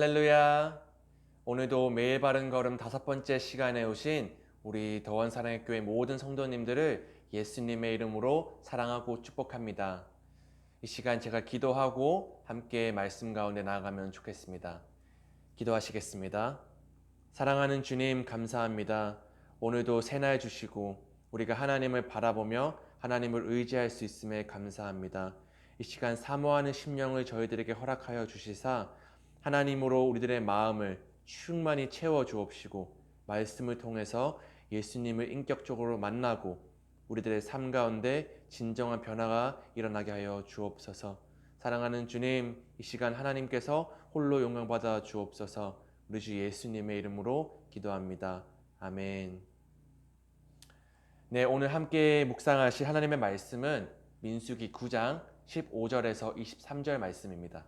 할렐루야. 오늘도 매일 바른 걸음 다섯 번째 시간에 오신 우리 더원 사랑의 교회 모든 성도님들을 예수님의 이름으로 사랑하고 축복합니다. 이 시간 제가 기도하고 함께 말씀 가운데 나아가면 좋겠습니다. 기도하시겠습니다. 사랑하는 주님 감사합니다. 오늘도 새날 주시고 우리가 하나님을 바라보며 하나님을 의지할 수 있음에 감사합니다. 이 시간 사모하는 심령을 저희들에게 허락하여 주시사 하나님으로 우리들의 마음을 충만히 채워 주옵시고 말씀을 통해서 예수님을 인격적으로 만나고 우리들의 삶 가운데 진정한 변화가 일어나게 하여 주옵소서. 사랑하는 주님, 이 시간 하나님께서 홀로 영광 받아 주옵소서. 우리 주 예수님의 이름으로 기도합니다. 아멘. 네, 오늘 함께 묵상하실 하나님의 말씀은 민수기 9장 15절에서 23절 말씀입니다.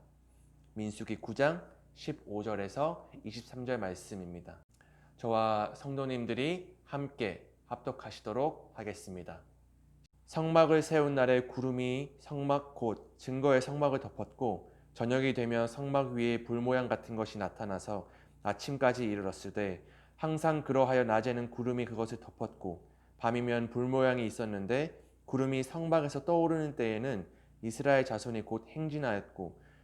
민수기 9장 15절에서 23절 말씀입니다. 저와 성도님들이 함께 합독하시도록 하겠습니다. 성막을 세운 날에 구름이 성막 곧 증거의 성막을 덮었고 저녁이 되면 성막 위에 불 모양 같은 것이 나타나서 아침까지 이르렀으되 항상 그러하여 낮에는 구름이 그것을 덮었고 밤이면 불 모양이 있었는데 구름이 성막에서 떠오르는 때에는 이스라엘 자손이 곧 행진하였고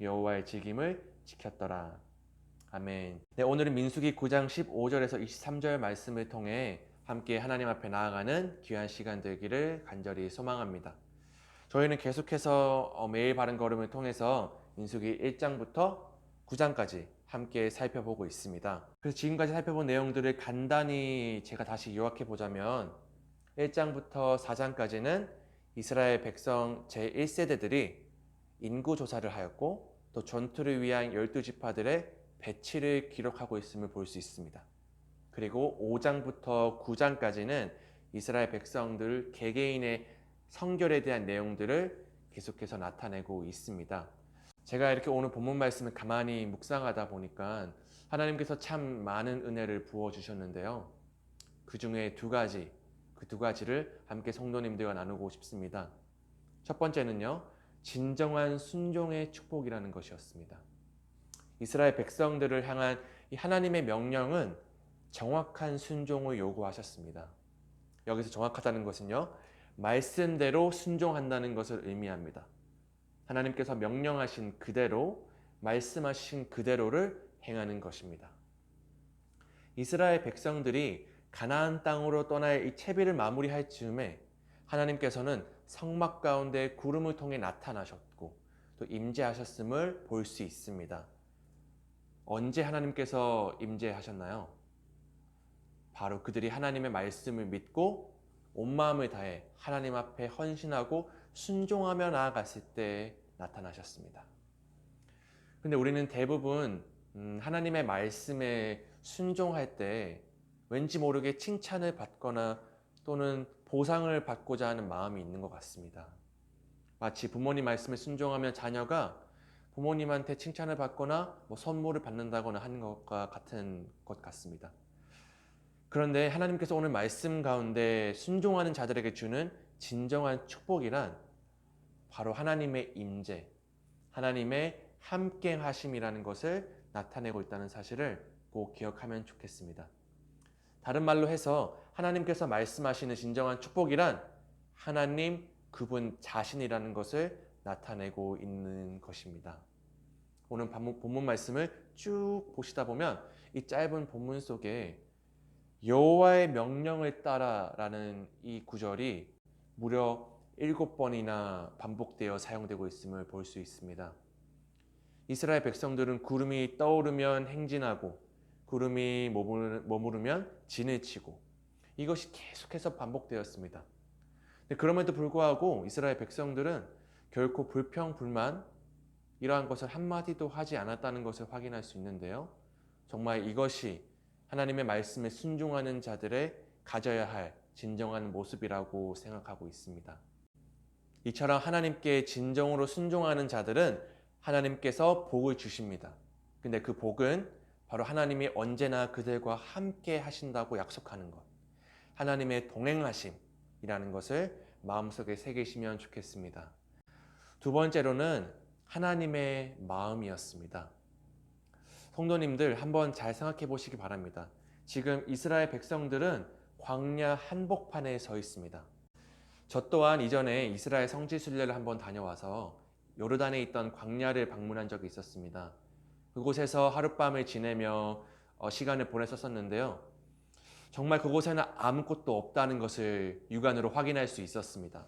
여호와의 직임을 지켰더라. 아멘. 네, 오늘은 민수기 9장 15절에서 23절 말씀을 통해 함께 하나님 앞에 나아가는 귀한 시간 되기를 간절히 소망합니다. 저희는 계속해서 어, 매일 바른 걸음을 통해서 민수기 1장부터 9장까지 함께 살펴보고 있습니다. 그래서 지금까지 살펴본 내용들을 간단히 제가 다시 요약해 보자면 1장부터 4장까지는 이스라엘 백성 제1세대들이 인구 조사를 하였고 또 전투를 위한 열두 지파들의 배치를 기록하고 있음을 볼 수 있습니다. 그리고 5장부터 9장까지는 이스라엘 백성들 개개인의 성결에 대한 내용들을 계속해서 나타내고 있습니다. 제가 이렇게 오늘 본문 말씀을 가만히 묵상하다 보니까 하나님께서 참 많은 은혜를 부어 주셨는데요. 그 중에 두 가지, 그 두 가지를 함께 성도님들과 나누고 싶습니다. 첫 번째는요, 진정한 순종의 축복이라는 것이었습니다. 이스라엘 백성들을 향한 하나님의 명령은 정확한 순종을 요구하셨습니다. 여기서 정확하다는 것은요, 말씀대로 순종한다는 것을 의미합니다. 하나님께서 명령하신 그대로, 말씀하신 그대로를 행하는 것입니다. 이스라엘 백성들이 가나안 땅으로 떠날 이 채비를 마무리할 즈음에 하나님께서는 성막 가운데 구름을 통해 나타나셨고 또 임재하셨음을 볼 수 있습니다. 언제 하나님께서 임재하셨나요? 바로 그들이 하나님의 말씀을 믿고 온 마음을 다해 하나님 앞에 헌신하고 순종하며 나아갔을 때 나타나셨습니다. 근데 우리는 대부분 음, 하나님의 말씀에 순종할 때 왠지 모르게 칭찬을 받거나 또는 보상을 받고자 하는 마음이 있는 것 같습니다. 마치 부모님 말씀에 순종하면 자녀가 부모님한테 칭찬을 받거나 뭐 선물을 받는다거나 하는 것과 같은 것 같습니다. 그런데 하나님께서 오늘 말씀 가운데 순종하는 자들에게 주는 진정한 축복이란 바로 하나님의 임재, 하나님의 함께 하심이라는 것을 나타내고 있다는 사실을 꼭 기억하면 좋겠습니다. 다른 말로 해서 하나님께서 말씀하시는 진정한 축복이란 하나님 그분 자신이라는 것을 나타내고 있는 것입니다. 오늘 본문 말씀을 쭉 보시다 보면 이 짧은 본문 속에 여호와의 명령을 따라라는 이 구절이 무려 일곱 번이나 반복되어 사용되고 있음을 볼 수 있습니다. 이스라엘 백성들은 구름이 떠오르면 행진하고 구름이 머무르- 머무르면 진을 치고 이것이 계속해서 반복되었습니다. 그럼에도 불구하고 이스라엘 백성들은 결코 불평 불만 이러한 것을 한마디도 하지 않았다는 것을 확인할 수 있는데요. 정말 이것이 하나님의 말씀에 순종하는 자들의 가져야 할 진정한 모습이라고 생각하고 있습니다. 이처럼 하나님께 진정으로 순종하는 자들은 하나님께서 복을 주십니다. 근데 그 복은 바로 하나님이 언제나 그들과 함께 하신다고 약속하는 것. 하나님의 동행하심이라는 것을 마음속에 새기시면 좋겠습니다. 두 번째로는 하나님의 마음이었습니다. 성도님들 한번 잘 생각해 보시기 바랍니다. 지금 이스라엘 백성들은 광야 한복판에 서 있습니다. 저 또한 이전에 이스라엘 성지 순례를 한번 다녀와서 요르단에 있던 광야를 방문한 적이 있었습니다. 그곳에서 하룻밤을 지내며 어, 시간을 보냈었는데요. 정말 그곳에는 아무것도 없다는 것을 육안으로 확인할 수 있었습니다.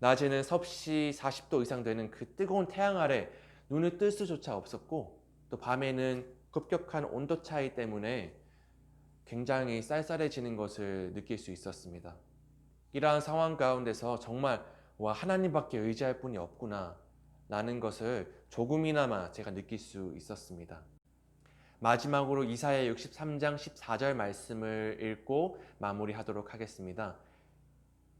낮에는 섭씨 40도 이상 되는 그 뜨거운 태양 아래 눈을 뜰 수조차 없었고 또 밤에는 급격한 온도 차이 때문에 굉장히 쌀쌀해지는 것을 느낄 수 있었습니다. 이러한 상황 가운데서 정말 와 하나님밖에 의지할 분이 없구나 라는 것을 조금이나마 제가 느낄 수 있었습니다. 마지막으로 이사야 63장 14절 말씀을 읽고 마무리하도록 하겠습니다.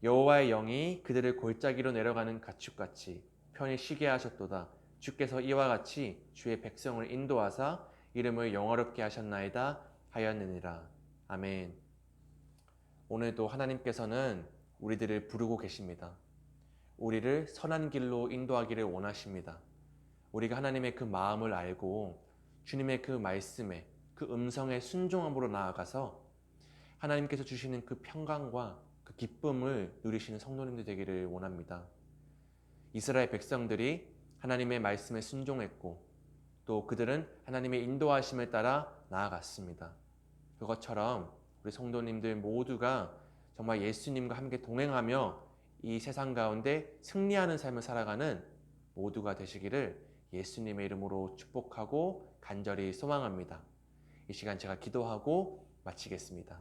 여호와의 영이 그들을 골짜기로 내려가는 가축같이 편히 쉬게 하셨도다. 주께서 이와 같이 주의 백성을 인도하사 이름을 영화롭게 하셨나이다 하였느니라. 아멘. 오늘도 하나님께서는 우리들을 부르고 계십니다. 우리를 선한 길로 인도하기를 원하십니다. 우리가 하나님의 그 마음을 알고 주님의 그 말씀에 그 음성에 순종함으로 나아가서 하나님께서 주시는 그 평강과 그 기쁨을 누리시는 성도님들 되기를 원합니다. 이스라엘 백성들이 하나님의 말씀에 순종했고 또 그들은 하나님의 인도하심을 따라 나아갔습니다. 그것처럼 우리 성도님들 모두가 정말 예수님과 함께 동행하며 이 세상 가운데 승리하는 삶을 살아가는 모두가 되시기를 예수님의 이름으로 축복하고 간절히 소망합니다. 이 시간 제가 기도하고 마치겠습니다.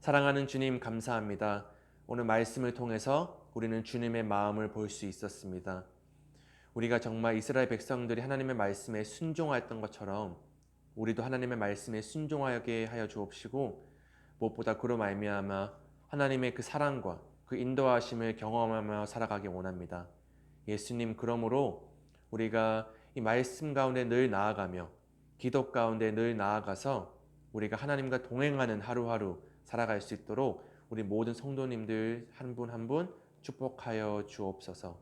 사랑하는 주님 감사합니다. 오늘 말씀을 통해서 우리는 주님의 마음을 볼 수 있었습니다. 우리가 정말 이스라엘 백성들이 하나님의 말씀에 순종하였던 것처럼 우리도 하나님의 말씀에 순종하게 하여 주옵시고 무엇보다 그로 말미암아 하나님의 그 사랑과 그 인도하심을 경험하며 살아가기 원합니다. 예수님 그러므로 우리가 이 말씀 가운데 늘 나아가며 기도 가운데 늘 나아가서 우리가 하나님과 동행하는 하루하루 살아갈 수 있도록 우리 모든 성도님들 한 분 한 분 축복하여 주옵소서.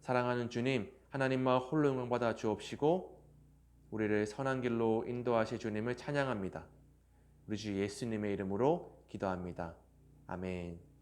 사랑하는 주님, 하나님만 홀로 영광받아 주옵시고 우리를 선한 길로 인도하실 주님을 찬양합니다. 우리 주 예수님의 이름으로 기도합니다. 아멘.